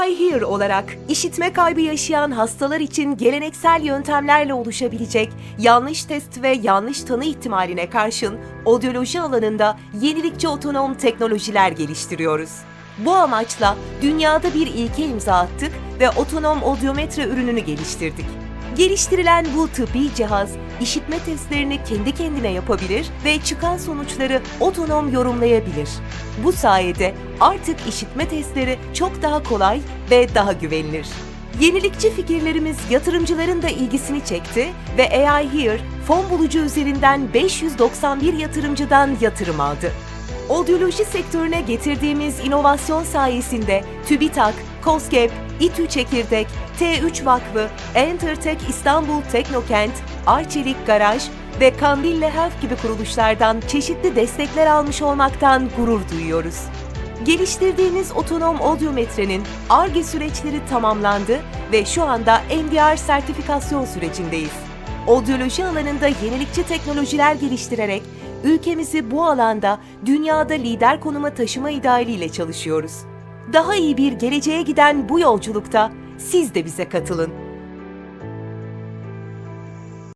AI Hear olarak işitme kaybı yaşayan hastalar için geleneksel yöntemlerle oluşabilecek yanlış test ve yanlış tanı ihtimaline karşın odyoloji alanında yenilikçi otonom teknolojiler geliştiriyoruz. Bu amaçla dünyada bir ilke imza attık ve otonom odyometre ürününü geliştirdik. Geliştirilen bu tıbbi cihaz işitme testlerini kendi kendine yapabilir ve çıkan sonuçları otonom yorumlayabilir. Bu sayede artık işitme testleri çok daha kolay ve daha güvenilir. Yenilikçi fikirlerimiz yatırımcıların da ilgisini çekti ve AI Here fon bulucu üzerinden 591 yatırımcıdan yatırım aldı. Odyoloji sektörüne getirdiğimiz inovasyon sayesinde TÜBİTAK, KOSGEB, İTÜ Çekirdek, T3 Vakfı, Entertek İstanbul Teknokent, Arçelik Garaj ve Kandilli Health gibi kuruluşlardan çeşitli destekler almış olmaktan gurur duyuyoruz. Geliştirdiğimiz otonom odyometrenin ARGE süreçleri tamamlandı ve şu anda MDR sertifikasyon sürecindeyiz. Odyoloji alanında yenilikçi teknolojiler geliştirerek ülkemizi bu alanda dünyada lider konuma taşıma idealiyle çalışıyoruz. Daha iyi bir geleceğe giden bu yolculukta siz de bize katılın.